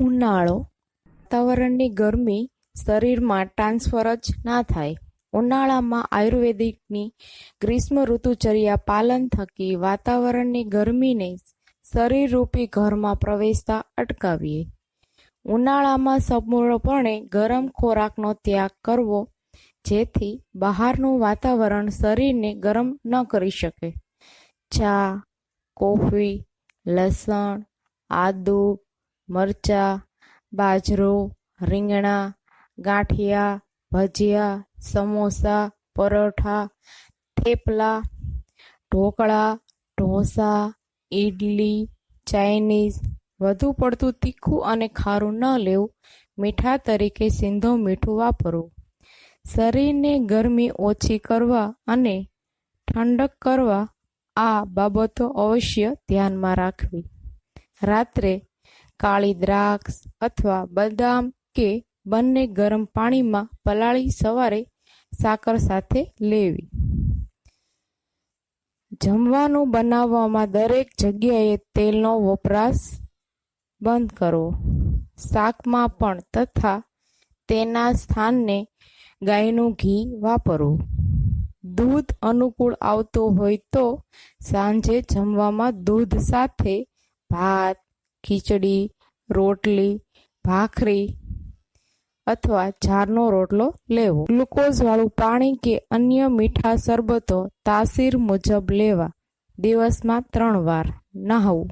ઉનાળો વાતાવરણની ગરમી શરીરમાં ટ્રાન્સફર જ ના થાય. ઉનાળામાં આયુર્વેદિકની ગ્રીષ્મ ઋતુચર્યા પાલન થકી વાતાવરણની ગરમીને શરીરરૂપી ઘરમાં પ્રવેશતા અટકાવીએ. ઉનાળામાં સંપૂર્ણપણે ગરમ ખોરાકનો ત્યાગ કરવો, જેથી બહારનું વાતાવરણ શરીરને ગરમ ન કરી શકે. ચા, કોફી, લસણ, આદુ મરચા, બાજરો, રીંગણા, ગાંઠિયા, ભજીયા, સમોસા, પરોઠા, થેપલા, ઢોકળા, ઢોસા, ઈડલી, ચાઇનીઝ. વધુ પડતું તીખું અને ખારું ન લેવું. મીઠા તરીકે સિંધો મીઠું વાપરવું. શરીરને ગરમી ઓછી કરવા અને ઠંડક કરવા આ બાબતો અવશ્ય ધ્યાનમાં રાખવી. રાત્રે કાળી દ્રાક્ષ અથવા બદામ કે બંને ગરમ પાણીમાં પલાળી સવારે સાકર સાથે લેવી. જમવાનું બનાવવામાં દરેક જગ્યાએ તેલનો વપરાશ બંધ કરવો. શાકમાં પણ તથા તેના સ્થાનને ગાયનું ઘી વાપરવું. દૂધ અનુકૂળ આવતું હોય તો સાંજે જમવામાં દૂધ સાથે ભાત ખીચડી, રોટલી, ભાખરી અથવા જારનો રોટલો લેવો. ગ્લુકોઝવાળું પાણી કે અન્ય મીઠા શરબતો તાસીર મુજબ લેવા. દિવસમાં ત્રણ વાર નહાવું.